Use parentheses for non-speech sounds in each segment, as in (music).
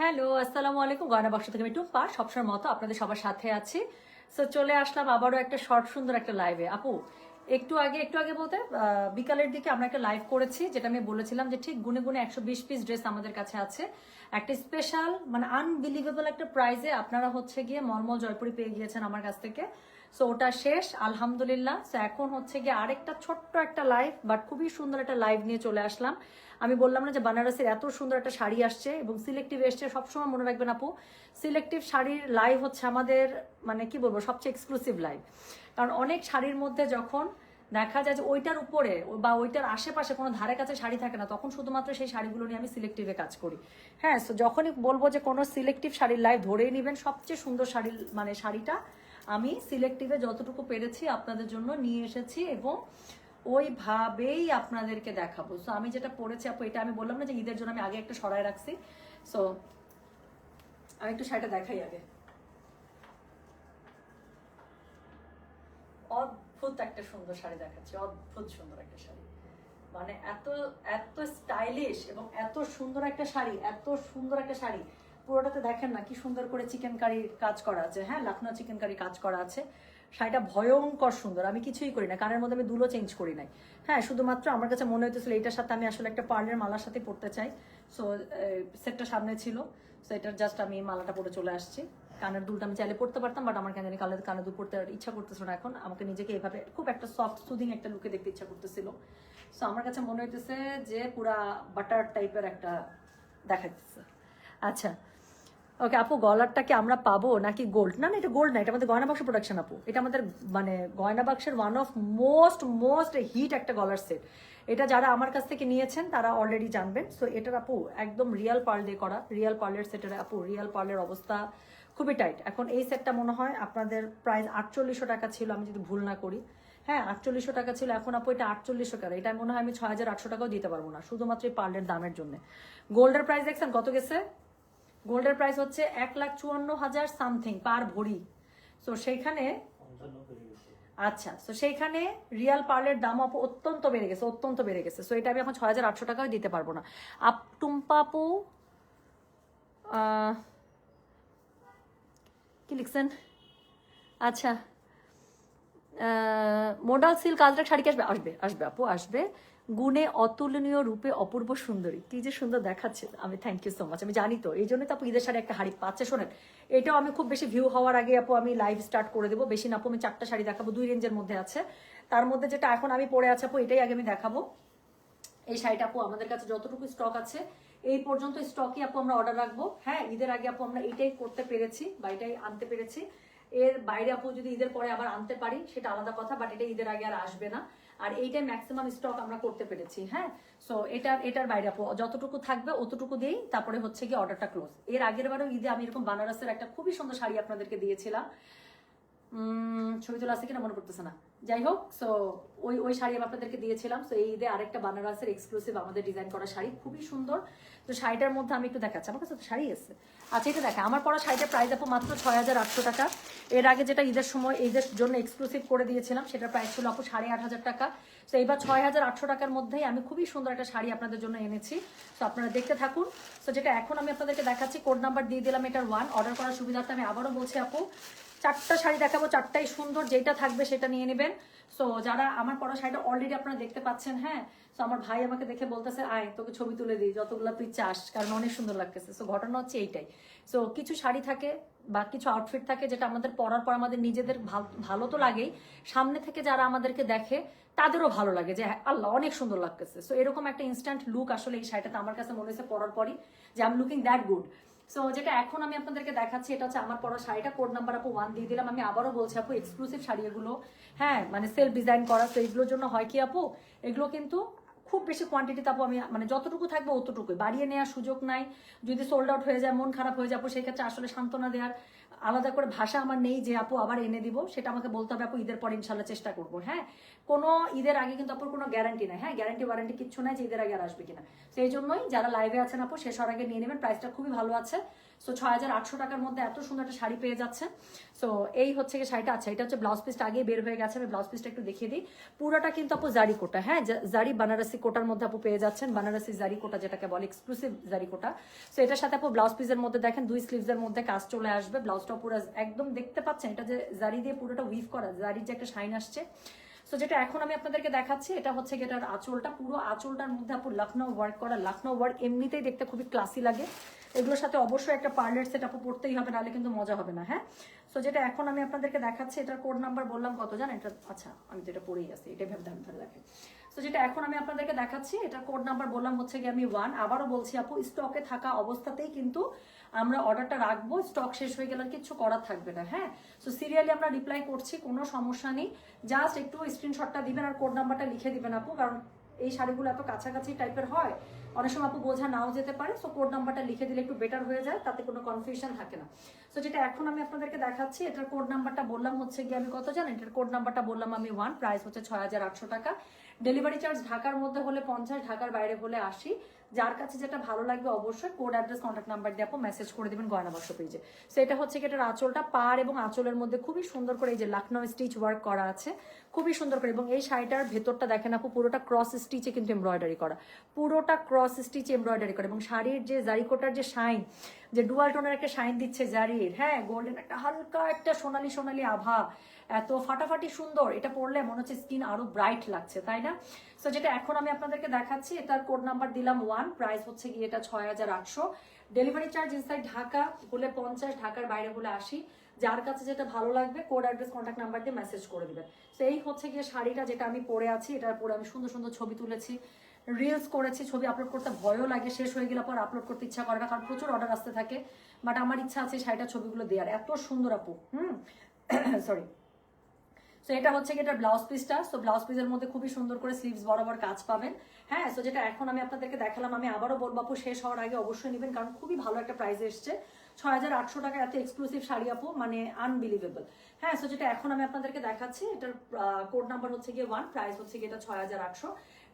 Hello, আসসালামু আলাইকুম। গয়না বাক্স থেকে আমি টুম্পা, সবসময় মতো আপনাদের সবার সাথে আছি। সো চলে আসলাম আবারও একটা শর্ট সুন্দর একটা লাইভে আপু, একটু আগে একটু আগে বলতে বিকালের দিকে আমরা একটা লাইভ করেছি, যেটা আমি বলেছিলাম যে ঠিক গুনে গুনে একশো বিশ পিস ড্রেস আমাদের কাছে আছে। একটা স্পেশাল মানে আনবিলিভেবল একটা প্রাইজে আপনারা হচ্ছে গিয়ে মলমল জয়পুরি পেয়ে গিয়েছেন আমার কাছ থেকে। সো ওটা শেষ, আলহামদুলিল্লাহ। সো এখন হচ্ছে গিয়ে আরেকটা ছোট্ট একটা লাইভ বাট খুবই সুন্দর একটা লাইভ নিয়ে চলে আসলাম। আমি বললাম না যে বানারসের এত সুন্দর একটা শাড়ি আসছে এবং সিলেক্টিভ এসছে, সবসময় মনে রাখবেন আপু সিলেক্টিভ শাড়ির লাইভ হচ্ছে আমাদের মানে কি বলব, সবচেয়ে এক্সক্লুসিভ লাইভ কারণ অনেক শাড়ির মধ্যে যখন দেখা যায় যে ওইটার উপরে বা ওইটার আশেপাশে কোনো ধারে কাছে শাড়ি থাকে না, তখন শুধুমাত্র সেই শাড়িগুলো নিয়ে আমি সিলেক্টিভে কাজ করি। হ্যাঁ সো যখনই বলব যে কোনো সিলেক্টিভ শাড়ির লাইভ ধরেই নেবেন, সবচেয়ে সুন্দর শাড়ির মানে শাড়িটা আমি সিলেক্টিভে যতটুকু পেরেছি আপনাদের জন্য নিয়ে এসেছি এবং ওইভাবেই আপনাদেরকে দেখাবো। সো আমি যেটা পড়েছি, আপু, এটা আমি বললাম না যে ঈদের জন্য আমি আগে একটা সরাই রাখছি। সো আমি একটু শাড়িটা দেখাই আগে। অদ্ভুত একটা সুন্দর শাড়ি দেখাচ্ছি, অদ্ভুত সুন্দর একটা শাড়ি। মানে এত এত স্টাইলিশ এবং এত সুন্দর একটা শাড়ি, এত সুন্দর একটা শাড়ি। পুরোটাতে দেখেন না, কি সুন্দর করে চিকেন কারির কাজ করা আছে। হ্যাঁ লাখনৌ চিকেন কারি কাজ করা আছে। শাড়িটা ভয়ঙ্কর সুন্দর, আমি কিছুই করি না, কানের মধ্যে আমি দুলো চেঞ্জ করি নাই। হ্যাঁ শুধুমাত্র আমার কাছে মনে হইতেছিল এইটার সাথে আমি আসলে একটা পার্লের মালার সাথে পড়তে চাই। সো সেটটা সামনে ছিল সো এটার জাস্ট আমি মালাটা পরে চলে আসছি। কানের দুলটা আমি চাইলে পড়তে পারতাম বাট আমার কেন কালে কানের দুল পড়তে ইচ্ছা করতেছিল না এখন। আমাকে নিজেকে এভাবে খুব একটা সফট সুদিং একটা লুকে দেখতে ইচ্ছা করতেছিল। সো আমার কাছে মনে হইতেছে যে পুরা বাটার টাইপের একটা দেখাইতেছে। আচ্ছা ওকে, আপু, গলারটা কি আমরা পাবো নাকি গোল্ড না না, এটা গোল্ড না, এটা আমাদের গয়না বাক্স প্রোডাকশন আপু। এটা আমাদের মানে গয়না বাক্সের one of most most hit একটা গলার সেট এটা যারা আমার কাছ থেকে নিয়েছেন, তারা অলরেডি জানবেন। সো এটার আপু, একদম রিয়াল পার্ল দিয়ে করা রিয়াল পার্লের সেটের আপু রিয়াল পার্লের অবস্থা খুবই টাইট এখন এই সেটটা মনে হয় আপনাদের প্রাইস আটচল্লিশশো টাকা ছিল, আমি যদি ভুল না করি। হ্যাঁ আটচল্লিশশো টাকা ছিল, এখন আপু এটা আটচল্লিশশো টাকা। এটা মনে হয় আমি ছয় হাজার আটশো টাকাও দিতে পারব না, শুধুমাত্র এই পার্লের দামের জন্য। গোল্ডের প্রাইস দেখছেন কত গেছে? গোল্ডের প্রাইস হচ্ছে এক লাখ চুয়ান্ন হাজার সামথিং পার ভরি। সো সেইখানে আচ্ছা তো সেইখানে রিয়াল পার্লের দাম আপু অত্যন্ত বেড়ে গেছে অত্যন্ত বেড়ে গেছে। সো এটা আমি এখন ছয় হাজার আটশো টাকাও দিতে পারব না। আপ টুম্পাপু আহ, কি লিখছেন? আচ্ছা মোডাল সিল্ক আজরাক শাড়ি আসবে? আসবে আসবে আপু, আসবে। গুণে অতুলনীয় রূপে অপূর্ব সুন্দরী। কি যে সুন্দর দেখাচ্ছে। আমি থ্যাংক ইউ সো মাচ আমি জানি তো। এই জন্য তো আপু ঈদের শাড়ি একটা হাড়ি পাচ্ছে, শোনেন। এটাও আমি খুব বেশি ভিউ হওয়ার আগে আপু আমি লাইভ স্টার্ট করে দেবো। বেশি না, আপু, আমি চারটা শাড়ি দেখাবো, দুই রেঞ্জের মধ্যে আছে। তার মধ্যে যেটা এখন আমি পরে আছে আপু, এটাই আগে আমি দেখাবো। এই শাড়িটা আপু আমাদের কাছে যতটুকু স্টক আছে, এই পর্যন্ত স্টকই আপু আমরা অর্ডার রাখব। হ্যাঁ ঈদের আগে আপু আমরা এটাই করতে পেরেছি বা এটাই আনতে পেরেছি। এর বাইরে আপু যদি ঈদের পরে আবার আনতে পারি, সেটা আলাদা কথা বাট এটা ঈদের আগে আর আসবে না। আর এইটাই ম্যাক্সিমাম স্টক আমরা করতে পেরেছি হ্যাঁ? সো এটার এটার বাইরে আপু, যতটুকু থাকবে অতটুকু দিয়েই তারপরে হচ্ছে কি অর্ডারটা ক্লোজ এর আগের বারও ঈদে আমি এরকম বানারসের একটা খুবই সুন্দর শাড়ি আপনাদেরকে দিয়েছিলাম। ছবি তোলা আছে কিনা মনে পড়তেছে না। যাই হোক সো ওই ওই শাড়ি আমি আপনাদেরকে দিয়েছিলাম। সো এই ঈদে আরেকটা বানারসের এক্সক্লুসিভ আমাদের ডিজাইন করা শাড়ি, খুবই সুন্দর। তো শাড়িটার মধ্যে আমি একটু দেখাচ্ছি। আমার কাছে শাড়ি আছে। আচ্ছা এটা দেখা, আমার পরা শাড়িটার প্রাইস আপু মাত্র ছয় হাজার আটশো টাকা। এর আগে যেটা ঈদের সময়, ঈদের জন্য এক্সক্লুসিভ করে দিয়েছিলাম, সেটার প্রাইস ছিল আপু সাড়ে আট হাজার টাকা। তো এইবার ছয় হাজার আটশো টাকার মধ্যেই আমি খুবই সুন্দর একটা শাড়ি আপনাদের জন্য এনেছি। তো আপনারা দেখতে থাকুন। তো যেটা এখন আমি আপনাদেরকে দেখাচ্ছি কোড নাম্বার দিয়ে দিলাম এটার ওয়ান অর্ডার করার সুবিধার্থে আমি আবারও বলছি, আপু চারটা শাড়ি দেখাবো চারটাই সুন্দর যেটা থাকবে সেটা নিয়ে নেবেন। সো যারা আমার পরা শাড়িটা অলরেডি আপনারা দেখতে পাচ্ছেন হ্যাঁ? তো আমার ভাই আমাকে দেখে বলতেছে আয় তোকে ছবি তুলে দিই যতগুলো তুই চাস কারণ অনেক সুন্দর লাগতেছে। সো ঘটনা হচ্ছে এইটাই। সো কিছু শাড়ি থাকে বা কিছু আউটফিট থাকে যেটা আমাদের পরার পর আমাদের নিজেদের ভালো তো লাগেই। সামনে থেকে যারা আমাদেরকে দেখে তাদেরও ভালো লাগে যে হ্যাঁ, আল্লাহ অনেক সুন্দর লাগতেছে। সো এরকম একটা ইনস্ট্যান্ট লুক আসলে এই শাড়িটাতে আমার কাছে মনে হয়েছে পরার পরই যে I'm looking that good so যেটা এখন আমি আপনাদেরকে দেখাচ্ছি, এটা হচ্ছে আমার পড়া শাড়িটা। কোড নাম্বার আপু ওয়ান দিয়ে দিলাম। আমি আবারও বলছি আপু এক্সক্লুসিভ শাড়ি এগুলো হ্যাঁ মানে সেলফ ডিজাইন করা, তো এগুলোর জন্য হয় কি আপু? এগুলো কিন্তু খুব বেশি কোয়ান্টিটিতে আপু আমি মানে যতটুকু থাকবে অতটুকুই। বাড়িয়ে নেওয়ার সুযোগ নাই। যদি সোল্ড আউট হয়ে যায়, মন খারাপ হয়ে যাব সেই ক্ষেত্রে আসলে সান্ত্বনা দেওয়ার আলাদা করে ভাষা আমার নেই যে আপু আবার এনে দিব। সেটা আমাকে বলতে হবে আপু, ঈদের পরে ইনশাল্লাহ চেষ্টা করব হ্যাঁ? কোনো ঈদের আগে কিন্তু আপুর কোনো গ্যারান্টি নাই। হ্যাঁ গ্যারান্টি ওয়ারেন্টি কিচ্ছু নাই যে ঈদের আগে আর আসবে কিনা। সেই জন্যই যারা লাইভে আছেন আপু, শেষ হওয়ার আগে নিয়ে নেবেন। প্রাইসটা খুবই ভালো আছে। সো ছয় হাজার আটশো টাকার মধ্যে এত সুন্দর একটা শাড়ি পেয়ে যাচ্ছেন। সো এই হচ্ছে কি শাড়িটা। আচ্ছা এটা হচ্ছে ব্লাউজ পিসটা আগে বের হয়ে গেছে। আমি ব্লাউজ পিসটা একটু দেখিয়ে দিই। পুরোটা কিন্তু আপু জারি কোটা। হ্যাঁ জারি বানারসি কোটার মধ্যে আপু পেয়ে যাচ্ছেন। বানারসি জারি কোটা যেটাকে বলে এক্সক্লুসিভ জারি কোটা। সো এটার সাথে আপু ব্লাউজ পিসের মধ্যে দেখেন, দুই স্লিভসের মধ্যে কাজ চলে আসবে। ব্লাউজটা পুরো একদম দেখতে পাচ্ছেন। এটা যে জারি দিয়ে পুরোটা উইভ করা, জারির যে একটা শাইন আসছে। সো যেটা এখন আমি আপনাদেরকে দেখাচ্ছি, এটা হচ্ছে এটার আঁচলটা। পুরো আঁচলটার মধ্যে আপু লখনৌ ওয়ার্ক করা। লখনৌ ওয়ার্ক এমনিতেই দেখতে খুবই ক্লাসি লাগে। এগুলোর সাথে অবশ্যই একটা পার্লার সেট আপু পড়তেই হবে, নাহলে কিন্তু মজা হবে না হ্যাঁ? সো যেটা এখন আমি আপনাদেরকে দেখাচ্ছি, এটার কোড নাম্বার বললাম কত জান এটা আচ্ছা আমি তো এটা পড়েই আছি এটা ভেবে ধরে ধরে দেখে তো যেটা এখন আমি আপনাদেরকে দেখাচ্ছি এটা কোড নাম্বার বললাম হচ্ছে গিয়ে আমি ওয়ান আবারও বলছি আপু স্টকে থাকা অবস্থাতেই কিন্তু আমরা অর্ডারটা রাখব স্টক শেষ হয়ে গেলে কিচ্ছু করার থাকবে না হ্যাঁ? সো সিরিয়ালি আমরা রিপ্লাই করছি, কোনো সমস্যা নেই। জাস্ট একটু স্ক্রিনশটটা দিবেন আর কোড নাম্বারটা লিখে দিবেন আপু, কারণ এই শাড়িগুলো এত কাছাকাছি টাইপের হয়। অনেক সময় আপু বোঝা নাও যেতে পারে সো কোড নাম্বারটা লিখে দিলে একটু বেটার হয়ে যায়, তাতে কোনো কনফিউশন থাকে না। সো যেটা এখন আমি আপনাদেরকে দেখাচ্ছি, এটার কোড নাম্বারটা বললাম হচ্ছে গিয়ে আমি কত জানেন? এটার কোড নাম্বারটা বললাম আমি ওয়ান প্রাইস হচ্ছে ছয় হাজার আটশো টাকা। ডেলিভারি চার্জ ঢাকার মধ্যে হলে পঞ্চাশ, ঢাকার বাইরে হলে আশি। যার কাছে যেটা ভালো লাগবে অবশ্যই কোড অ্যাড্রেস কন্ট্যাক্ট নাম্বার দিয়ে আপনি মেসেজ করে দেবেন গয়না বস্ত্র পেজে সো এটা হচ্ছে কি, এটার আঁচলটা পার এবং আঁচলের মধ্যে খুবই সুন্দর করে এই যে লখনৌ স্টিচ ওয়ার্ক করা আছে। খুবই সুন্দর করে। এবং এই শাড়িটার ভেতরটা দেখেন আপু, পুরোটা ক্রস স্টিচে কিন্তু এমব্রয়ডারি করা। পুরোটা ক্রস স্টিচ এমব্রয়ডারি করা। এবং শাড়ির যে জারিকোটার যে শাইন যে ডুয়াল টোনের একটা শাইন দিচ্ছে জারির হ্যাঁ গোল্ডেন একটা হালকা একটা সোনালি সোনালি আভা, এত ফাটাফাটি সুন্দর। এটা পরলে মনে হচ্ছে স্কিন আরও ব্রাইট লাগছে, তাই না? সো যেটা এখন আমি আপনাদেরকে দেখাচ্ছি, এটার কোড নাম্বার দিলাম ওয়ান প্রাইস হচ্ছে গিয়ে এটা ছয় হাজার আটশো। ডেলিভারি চার্জ ইনসাইড ঢাকা হলে পঞ্চাশ, ঢাকার বাইরে হলে আশি। যার কাছে যেটা ভালো লাগবে কোড অ্যাড্রেস কন্ট্যাক্ট নাম্বার দিয়ে মেসেজ করে দিবেন তো এই হচ্ছে গিয়ে শাড়িটা যেটা আমি পরে আছি, এটার পরে আমি সুন্দর সুন্দর ছবি তুলেছি রিলস করেছি, ছবি আপলোড করতে ভয়ও লাগে, শেষ হয়ে গেলে পর আপলোড করতে ইচ্ছা করে না, কারণ প্রচুর অর্ডার আসতে থাকে। বাট আমার ইচ্ছা আছে শাড়িটা ছবিগুলো দেওয়ার। এত সুন্দর আপু, হুম? (coughs) সরি সো এটা হচ্ছে কি এটা ব্লাউজ পিসটা সো ব্লাউজ পিসের মধ্যে খুবই সুন্দর করে স্লিভস বরাবর কাজ পাবেন। হ্যাঁ সো যেটা এখন আমি আপনাদেরকে দেখালাম, আমি আবারও বলব আপু, শেষ হওয়ার আগে অবশ্যই নেবেন, কারণ খুবই ভালো একটা প্রাইস এসছে। ছয় হাজার আটশো টাকা এত এক্সক্লুসিভ শাড়ি আপু মানে আনবিলিভেবল হ্যাঁ সো যেটা এখন আমি আপনাদেরকে দেখাচ্ছি, এটার কোড নাম্বার হচ্ছে গিয়ে ওয়ান প্রাইস হচ্ছে গিয়ে এটা ছয় হাজার আটশো।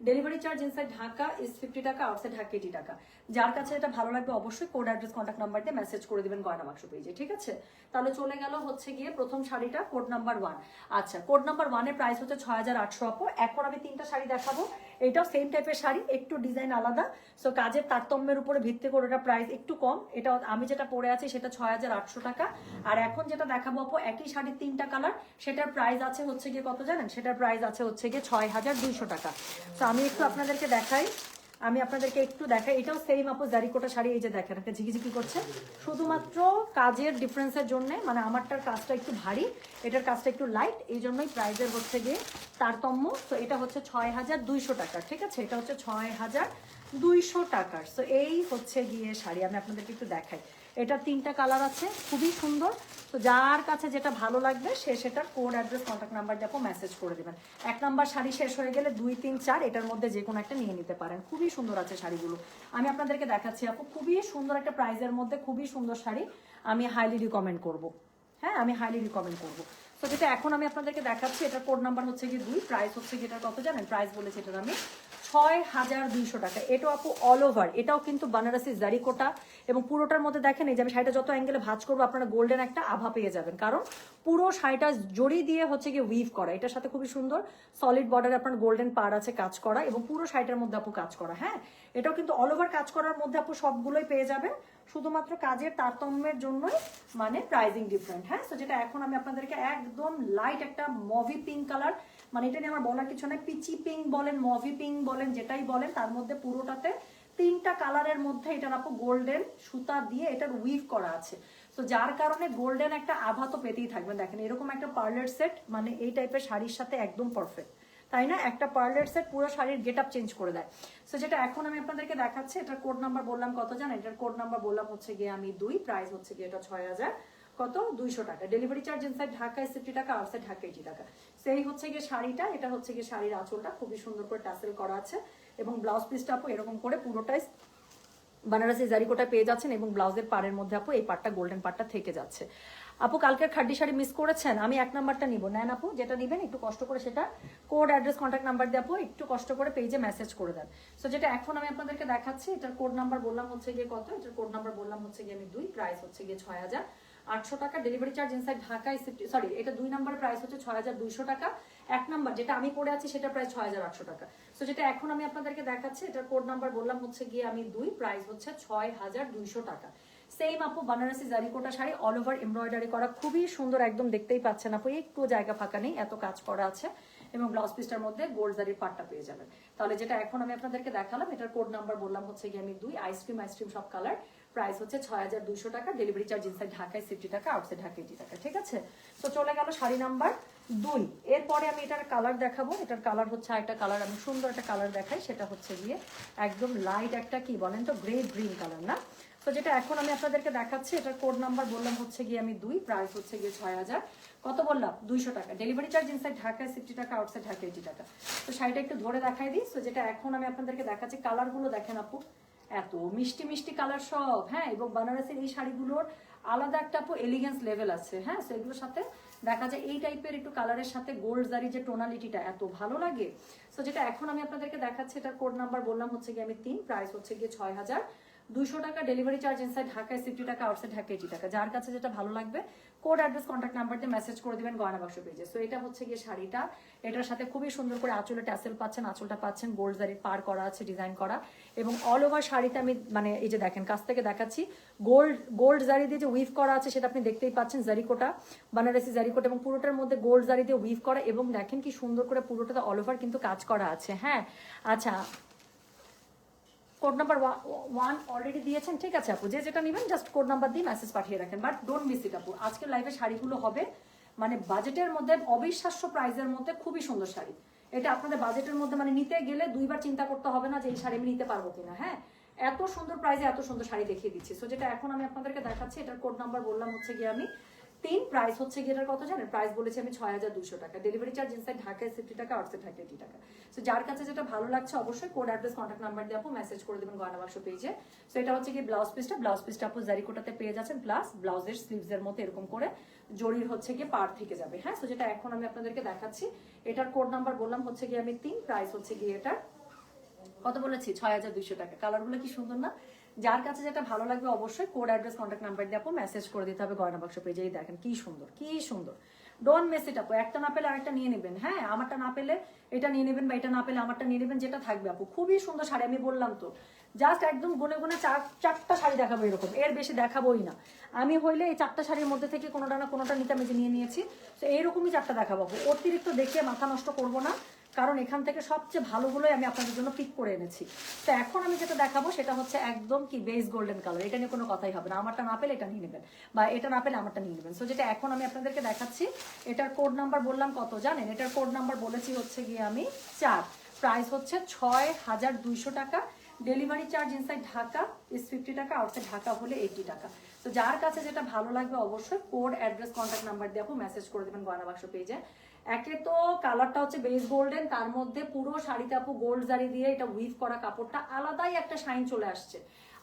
Delivery charge inside Dhaka is fifty taka outside Dhaka eighty taka. যার কাছে এটা ভালো লাগবে অবশ্যই কোড অ্যাড্রেস কন্ট্যাক্ট নাম্বার দিয়ে মেসেজ করে দিবেন গয়না বাক্স পেজে ঠিক আছে? তাহলে চলে গেল হচ্ছে গিয়ে প্রথম শাড়িটা কোড নাম্বার ওয়ান আচ্ছা কোড নাম্বার ওয়ানের প্রাইস হচ্ছে ছয় হাজার আটশো আপু। এখন আমি তিনটা শাড়ি দেখাবো। এটাও সেম টাইপের শাড়ি, একটু ডিজাইন আলাদা। সো কাজের তারতম্যের উপরে ভিত্তি করে এটা প্রাইস একটু কম। এটা আমি যেটা পরে আছি, সেটা ছয় হাজার আটশো টাকা। আর এখন যেটা দেখাবো আপু, একই শাড়ির তিনটা কালার সেটার প্রাইস আছে হচ্ছে গিয়ে কত জানেন? সেটার প্রাইস আছে হচ্ছে গিয়ে ছয় হাজার দুইশো টাকা। তো আমি একটু আপনাদেরকে দেখাই। আমি আপনাদেরকে একটু দেখাই, এটাও সেম আপু জারিকোটা শাড়ি, এই যে দেখেন, একটা ঝিকিঝিকি করছে। শুধুমাত্র কাজের ডিফারেন্সের জন্য মানে আমারটার কাজটা একটু ভারী, এটার কাজটা একটু লাইট এই জন্যই প্রাইজের হচ্ছে গিয়ে তারতম্য। তো এটা হচ্ছে ছয় হাজার দুইশো টাকার ঠিক আছে? এটা হচ্ছে ছয় হাজার দুইশো টাকার। সো এই হচ্ছে গিয়ে শাড়ি, আমি আপনাদেরকে একটু দেখাই। এটা তিনটা কালার আছে, খুবই সুন্দর। তো যার কাছে যেটা ভালো লাগবে, সে সেটার কোড অ্যাড্রেস কন্ট্যাক্ট নাম্বার দেখো মেসেজ করে দেবেন। এক নাম্বার শাড়ি শেষ হয়ে গেলে দুই, তিন, চার, এটার মধ্যে যে কোনো একটা নিয়ে নিতে পারেন। খুবই সুন্দর আছে শাড়িগুলো। আমি আপনাদেরকে দেখাচ্ছি আপু, খুবই সুন্দর একটা প্রাইজের মধ্যে খুবই সুন্দর শাড়ি আমি হাইলি রিকমেন্ড করব। হ্যাঁ আমি হাইলি রিকমেন্ড করব। তো যেটা এখন আমি আপনাদেরকে দেখাচ্ছি, এটার কোড নাম্বার হচ্ছে কি দুই প্রাইস হচ্ছে কি এটার কত জানেন? প্রাইস বলেছে এটার আমি ছয় হাজার দুইশো টাকা। এটাও আপু অল ওভার এটাও কিন্তু বানারসি জারিকোটা এবং পুরোটার মধ্যে দেখেন, এই যে আমি শাড়িটা যত অ্যাঙ্গেলে ভাঁজ করব, আপনারা গোল্ডেন একটা আভা পেয়ে যাবেন। কারণ পুরো শাড়িটা জড়ি দিয়ে হচ্ছে গিয়ে উইভ করা। এটার সাথে খুবই সুন্দর সলিড বর্ডারে আপনার গোল্ডেন পার আছে কাজ করা এবং পুরো শাড়িটার মধ্যে আপু কাজ করা হ্যাঁ? এটাও কিন্তু অল ওভার কাজ করার মধ্যে আপু সবগুলোই পেয়ে যাবেন। শুধুমাত্র কাজের তারতম্যের জন্যই মানে প্রাইজিং ডিফারেন্ট হ্যাঁ? তো যেটা এখন আমি আপনাদেরকে একদম লাইট একটা মভি পিঙ্ক কালার মানে এটা নিয়ে আমার বলার কিছু নাই। পিচি পিঙ্ক বলেন মভি পিঙ্ক বলেন যেটাই বলেন, তার মধ্যে পুরোটাতে তিনটা কালারের মধ্যে এটার আপু গোল্ডেন সুতা দিয়ে এটার উইভ করা আছে। তো যার কারণে গোল্ডেন একটা আভা তো পেতেই থাকবেন দেখেন, এরকম একটা পার্লার সেট মানে এই টাইপের শাড়ির সাথে একদম পারফেক্ট তাই না? একটা পার্লার সেট পুরো শাড়ির গেট আপ চেঞ্জ করে দেয়। সো যেটা এখন আমি আপনাদেরকে দেখাচ্ছি, এটার কোড নাম্বার বললাম কত জানেন? এটার কোড নাম্বার বললাম হচ্ছে গিয়ে আমি দুই প্রাইস হচ্ছে গিয়ে এটা ছয় হাজার। কত? দুইশো টাকা। ডেলিভারি চার্জ ইনসাইড ঢাকায় সিফটি টাকা আউটসাইড ঢাকা এইটি টাকা সেই হচ্ছে গিয়ে শাড়িটা, এটা হচ্ছে গিয়ে শাড়ির আঁচলটা। খুবই সুন্দর করে টাসেল করা আছে। এবং ব্লাউজ পিসটা আপু এরকম করে পুরোটাই বানারসি জারিকোটা পেয়ে যাচ্ছেন এবং ব্লাউজের পাড়ের মধ্যে আপু এই পাটটা গোল্ডেন পাটটা থেকে যাচ্ছে। আপু, কালকের খাড্ডি শাড়ি মিস করেছেন? আমি এক নাম্বারটা নিব। নেন আপু, যেটা নিবেন, একটু কষ্ট করে সেটা কোড অ্যাড্রেস কন্ট্যাক্ট নাম্বার দিয়ে আপু একটু কষ্ট করে পেজে মেসেজ করে দেন। সো যেটা এখন আমি আপনাদেরকে দেখাচ্ছি, এটার কোড নাম্বার বললাম হচ্ছে গিয়ে কত? এটার কোড নাম্বার বললাম হচ্ছে গিয়ে আমি দুই প্রাইস হচ্ছে গিয়ে ছয় হাজার। আটশো টাকা ডেলিভারি চার্জ ইনসাইড ঢাকায় সরি এটা দুই নাম্বার প্রাইস হচ্ছে ছয় হাজার দুইশো টাকা। এক নাম্বার যেটা আমি পড়ে আছি সেটা প্রায় ছয় হাজার আটশো টাকা। সো যেটা এখন আমি আপনাদেরকে দেখাচ্ছি এটার কোড নাম্বার বললাম হচ্ছে গিয়ে আমি দুই প্রাইস হচ্ছে ছয় হাজার দুইশো টাকা। সেম আপু বানারসি জারিকোটা শাড়ি অল ওভার এমব্রয়ডারি করা, খুবই সুন্দর একদম দেখতেই পাচ্ছেন আপু, একটু জায়গা ফাঁকা নেই, এত কাজ করা আছে। এবং ব্লাউজ পিসটার মধ্যে গোল্ড জারির পাটটা পেয়ে যাবেন। তাহলে যেটা এখন আমি আপনাদেরকে দেখালাম, এটার কোড নাম্বার বললাম হচ্ছে গিয়ে আমি দুই আইসক্রিম আইসক্রিম সব কালার প্রাইস হচ্ছে ছয় হাজার দুইশো টাকা ডেলিভারি চার্জ ইনসাইড ঢাকায় সিফটি টাকা আউটসাইড ঢাকা এইটি টাকা, ঠিক আছে? তো চলে গেল শাড়ি নাম্বার দুই। এরপরে আমি এটার কালার দেখাবো। এটার কালার হচ্ছে একটা কালার আমি সুন্দর একটা কালার দেখাই। সেটা হচ্ছে গিয়ে একদম লাইট একটা কি বলেন তো গ্রে গ্রিন কালার না? তো যেটা এখন আমি আপনাদেরকে দেখাচ্ছি, এটার কোড নাম্বার বললাম হচ্ছে গিয়ে আমি দুই প্রাইস হচ্ছে গিয়ে ছয় হাজার। কত বললাম? দুইশো টাকা। ডেলিভারি চার্জ ইনসাইড ঢাকায় সিফটি টাকা আউটসাইড ঢাকা এইটি টাকা। তো শাড়িটা একটু ধরে দেখাই দিই। তো যেটা এখন আমি আপনাদেরকে দেখাচ্ছি কালারগুলো দেখেন আপু। এত মিষ্টি মিষ্টি কালার সব হ্যাঁ এবং বানারসের এই শাড়িগুলোর আলাদা একটা এলিগেন্স লেভেল আছে হ্যাঁ তো এগুলোর সাথে দেখা যায় এই টাইপের একটু কালারের সাথে গোল্ড জারি যে টোনালিটিটা এত ভালো লাগে। সো যেটা এখন আমি আপনাদেরকে দেখাচ্ছি এটা কোড নাম্বার বললাম হচ্ছে গিয়ে আমি তিন প্রাইস হচ্ছে গিয়ে ছয় হাজার দুশো টাকা ডেলিভারি চার্জ ইনসাইড ঢাকায় সিফটি টাকা আউটসাইড ঢাকা এইটি টাকা। যার কাছে যেটা ভালো লাগবে কোড অ্যাড্রেস কন্ট্যাক্ট নাম্বার দিয়ে মেসেজ করে দিবেন গয়না বাক্স পেজে সো এটা হচ্ছে গিয়ে শাড়িটা। এটার সাথে খুবই সুন্দর করে আঁচলে ট্যাসেল পাচ্ছেন, আঁচলটা পাচ্ছেন গোল্ড জারি পার করা আছে ডিজাইন করা। এবং অল ওভার শাড়িতে আমি মানে এই যে দেখেন, কাছ থেকে দেখাচ্ছি। গোল্ড গোল্ড জারি দিয়ে যে উইভ করা আছে, সেটা আপনি দেখতেই পাচ্ছেন জারিকোটা বানারসি জারিকোটা এবং পুরোটার মধ্যে গোল্ড জারি দিয়ে উইভ করা। এবং দেখেন কি সুন্দর করে পুরোটাতে অল ওভার কিন্তু কাজ করা আছে হ্যাঁ? আচ্ছা কোড নাম্বার ওয়ান অলরেডি দিয়েছেন, ঠিক আছে আপু? যে যেটা নেবেন জাস্ট কোড নাম্বার দিয়ে মেসেজ পাঠিয়ে রাখেন। বাট ডোন্ট মিস ইট আপু। আজকের লাইভে শাড়িগুলো হবে মানে বাজেটের মধ্যে, অবিশ্বাস্য প্রাইজের মধ্যে খুবই সুন্দর শাড়ি। এটা আপনাদের বাজেটের মধ্যে মানে নিতে গেলে দুইবার চিন্তা করতে হবে না যে এই শাড়ি আমি নিতে পারব কিনা হ্যাঁ? এত সুন্দর প্রাইজে এত সুন্দর শাড়ি দেখিয়ে দিচ্ছি। সো যেটা এখন আমি আপনাদেরকে দেখাচ্ছি, এটার কোড নাম্বার বললাম হচ্ছে গিয়ে আমি তিন প্রাইস হচ্ছে গিয়ে কত জানেন? প্রাইস বলেছি আমি ছয় হাজার দুশো টাকা। ডেলিভারি চার্জ ইনসাইড ঢাকায় সিফটি টাকা আউটসাইড ঢাকা এইটি টাকা। সো যার কাছে যেটা ভালো লাগছে অবশ্যই কোড অ্যাড্রেস কন্ট্যাক্ট নাম্বার দিয়ে আপু মেসেজ করে দেবেন গয়না বাক্স পেজে সো এটা হচ্ছে কি ব্লাউজ পিসটা ব্লাউজ পিসটা আপু জারিকোটাতে পেয়ে যাচ্ছেন। প্লাস ব্লাউজের স্লিভস এর মতো এরকম করে জরির হচ্ছে গিয়ে পার থেকে যাবে। হ্যাঁ? সো যেটা এখন আমি আপনাদেরকে দেখাচ্ছি, এটার কোড নাম্বার বললাম হচ্ছে গিয়ে আমি তিন প্রাইস হচ্ছে গিয়ে এটা কত বলেছি? ছয় হাজার দুইশো টাকা। কালারগুলো কি সুন্দর না? যার কাছে যেটা ভালো লাগবে অবশ্যই কোড অ্যাড্রেস কন্ট্যাক্ট নাম্বার দিয়ে আপু মেসেজ করে দিতে হবে গয়না বাক্স পেজেই দেখেন কি সুন্দর কি সুন্দর। ডোন্ট মেস ইট আপু একটা না পেলে আরেকটা নিয়ে নেবেন হ্যাঁ? আমারটা না পেলে এটা নিয়ে নেবেন বা এটা না পেলে আমারটা নিয়ে নেবেন, যেটা থাকবে আপু। খুবই সুন্দর শাড়ি, আমি বললাম তো। জাস্ট একদম গুনে গুনে চার, চারটা শাড়ি দেখাবো এরকম, এর বেশি দেখাবোই না। আমি হইলে এই চারটা শাড়ির মধ্যে থেকে কোনোটা না কোনোটা নিতে আমি যে নিয়ে নিয়েছি। তো এইরকমই চারটা দেখাবো অতিরিক্ত দেখে মাথা নষ্ট করব না। কারণ এখান থেকে সবচেয়ে ভালোগুলোই আমি আপনাদের জন্য পিক করে এনেছি। তো এখন আমি যেটা দেখাবো সেটা হচ্ছে একদম কি বেস গোল্ডেন কালার এটা নিয়ে কোনো কথাই হবে না। আমারটা না পেলে এটা নিয়ে নেবেন। বা এটা না পেলে আমারটা নিয়ে নেবেন। সো যেটা এখন আমি আপনাদেরকে দেখাচ্ছি, এটার কোড নাম্বার বললাম কত জানেন? এটার কোড নাম্বার বলেছি হচ্ছে গিয়ে আমি চার। প্রাইস হচ্ছে ছয় হাজার দুইশো টাকা। Delivery charge inside Dhaka is fifty taka outside Dhaka হলে এইটি টাকা। তো যার কাছে যেটা ভালো লাগবে অবশ্যই কোড অ্যাড্রেস কন্ট্যাক্ট নাম্বার দিয়ে মেসেজ করে দেবেন গয়না বাক্স পেজে একে তো কালারটা হচ্ছে বেস গোল্ডেন, তার মধ্যে পুরো শাড়িতে আপু গোল্ড জারি দিয়ে এটা উইভ করা কাপড়টা আলাদাই একটা শাইন চলে আসছে।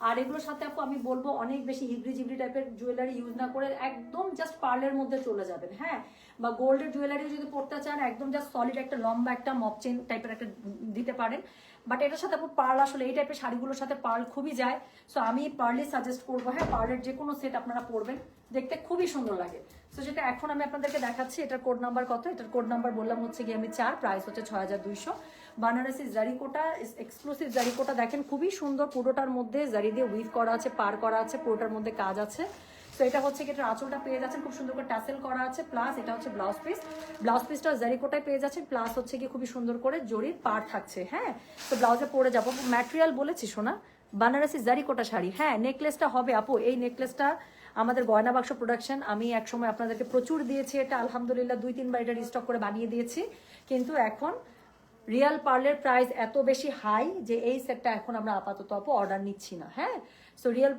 আর এগুলোর সাথে আপু আমি বলব অনেক বেশি হিগড়ি জিগড়ি টাইপের জুয়েলারি ইউজ না করে একদম জাস্ট পার্লের মধ্যে চলে যাবেন হ্যাঁ? বা গোল্ডের জুয়েলারি যদি পড়তে চান, একদম জাস্ট সলিড একটা লম্বা একটা মপ চেন টাইপের একটা দিতে পারেন। বাট এটার সাথে আপু পার্ল আসলে এই টাইপের শাড়িগুলোর সাথে পার্ল খুবই যায়। সো আমি পার্লই সাজেস্ট করব হ্যাঁ? পার্লের যে কোনো সেট আপনারা পরবেন, দেখতে খুবই সুন্দর লাগে। তো যেটা এখন আমি আপনাদেরকে দেখাচ্ছি, এটার কোড নাম্বার কত? এটার কোড নাম্বার বললাম হচ্ছে গিয়ে আমি চার প্রাইস হচ্ছে ছয় হাজার দুইশো। বানারসি জারিকোটা এক্সক্লুসিভ জারিকোটা দেখেন, খুবই সুন্দর পুরোটার মধ্যে জারি দিয়ে উইভ করা আছে, পার করা আছে, পুরোটার মধ্যে কাজ আছে। তো এটা হচ্ছে এটার আঁচলটা পেয়ে যাচ্ছেন, খুব সুন্দর করে টাসেল করা আছে প্লাস এটা হচ্ছে ব্লাউজ পিস ব্লাউজ পিসটা জারিকোটায় পেয়ে যাচ্ছেন প্লাস হচ্ছে গিয়ে খুবই সুন্দর করে জরির পার থাকছে হ্যাঁ? তো ব্লাউজে পরে যাব। ম্যাটেরিয়াল বলেছি শোনা বানারসি জারিকোটা শাড়ি হ্যাঁ? নেকলেসটা হবে, আপু, এই নেকলেসটা আমাদের গয়না বাক্স প্রোডাকশন আমি একসময় আপনাদেরকে প্রচুর দিয়েছি, এটা আলহামদুলিল্লাহ দুই তিনবার এটা রিস্টক করে বানিয়ে দিয়েছি। কিন্তু এখন রিয়াল পার্লের প্রাইস এত বেশি হাই যে এই সেটটা এখন আমরা আপাতত আপু অর্ডার নিচ্ছি না হ্যাঁ? সো রিয়েল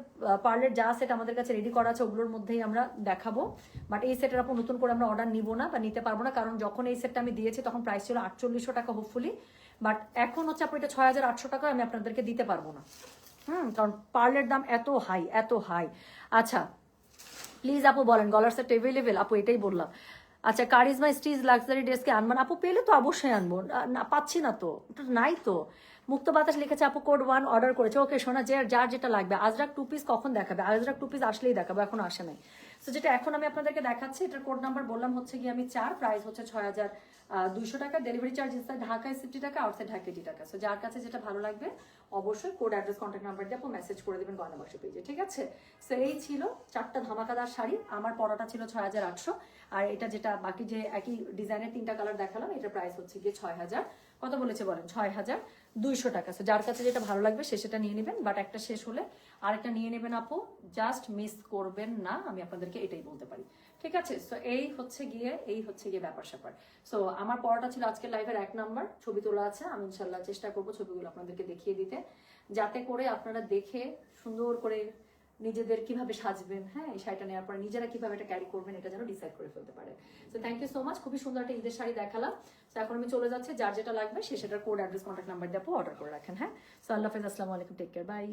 পার্লের যা সেট আমাদের কাছে রেডি করা আছে, ওগুলোর মধ্যেই আমরা দেখাবো। বাট এই সেটের আপু নতুন করে আমরা অর্ডার নিব না বা নিতে পারব না, কারণ যখন এই সেটটা আমি দিয়েছি, তখন প্রাইস ছিল আটচল্লিশশো টাকা হোপফুলি বাট এখন হচ্ছে আপু এটা ছয় হাজার আটশো টাকা, আমি আপনাদেরকে দিতে পারব না। হুম, কারণ পার্লের দাম এত হাই এত হাই আচ্ছা প্লিজ আপু বলেন, গলার সেট এভেলেবেল আপু এটাই বললাম। আচ্ছা কারিজমা স্টিজ লাক্সারি ড্রেসকে আনবেন আপু পেলে তো অবশ্যই আনব। না- পাচ্ছি না তো নাই তো। মুক্ত বাতাস লিখেছে, আপু কোড ওয়ান অর্ডার করেছে। ওকে শোনা যে যার যেটা লাগবে। আজরাক টু পিস কখন দেখাবে? আজরাক টু পিস আসলেই দেখাবো, এখন আসে নাই। তো যেটা এখন আমি আপনাদেরকে দেখাচ্ছি, এটার কোড নাম্বার বললাম হচ্ছে গিয়ে আমি চার প্রাইস হচ্ছে ছয় হাজার দুইশো টাকা। ডেলিভারি চার্জ ইনসাইড ঢাকায় সিফটি টাকা আউটসাইড ঢাকা এইটি টাকা। সো যার কাছে যেটা ভালো লাগবে, অবশ্যই কোড অ্যাড্রেস কন্ট্যাক্ট নাম্বার দিয়ে আপনি মেসেজ করে দেবেন গয়না বাক্স পেজে ঠিক আছে? সো এই ছিল চারটা ধামাকাদার শাড়ি। আমার পড়াটা ছিল ছয় হাজার আটশো। আর এটা যেটা বাকি যে একই ডিজাইনের তিনটা কালার দেখালাম, এটার প্রাইস হচ্ছে গিয়ে ছয় হাজার। কত বলেছে বলেন? ছয় হাজার। দুইশো টাকা। সো যার কাছে যেটা ভালো লাগবে সে সেটা নিয়ে নেবেন বাট একটা শেষ হলে আরেকটা নিয়ে নেবেন আপু। জাস্ট মিস করবেন না, আমি আপনাদেরকে এটাই বলতে পারি। ঠিক আছে? সো এই হচ্ছে গিয়ে, এই হচ্ছে গিয়ে ব্যাপার স্যাপার। সো আমার পড়াটা ছিল আজকের লাইভের এক নাম্বার ছবি তোলা আছে, আমি ইনশাল্লাহ চেষ্টা করব ছবিগুলো আপনাদেরকে দেখিয়ে দিতে। যাতে করে আপনারা দেখে সুন্দর করে নিজেদের কীভাবে সাজবেন হ্যাঁ এই শাড়িটা নেওয়ার পরে নিজেরা কীভাবে এটা ক্যারি করবেন, এটা যেন ডিসাইড করে ফেলতে পারে। তো থ্যাংক ইউ সো মাচ খুবই সুন্দর একটা ঈদের শাড়ি দেখালাম। তো এখন আমি চলে যাচ্ছি, যার যেটা লাগবে সে সেটার কোড অ্যাড্রেস কন্ট্যাক্ট নাম্বার দিয়ে অর্ডার করে রাখেন হ্যাঁ? সো আল্লাহ হাফেজ, আসসালামু আলাইকুম টেক কেয়ার বাই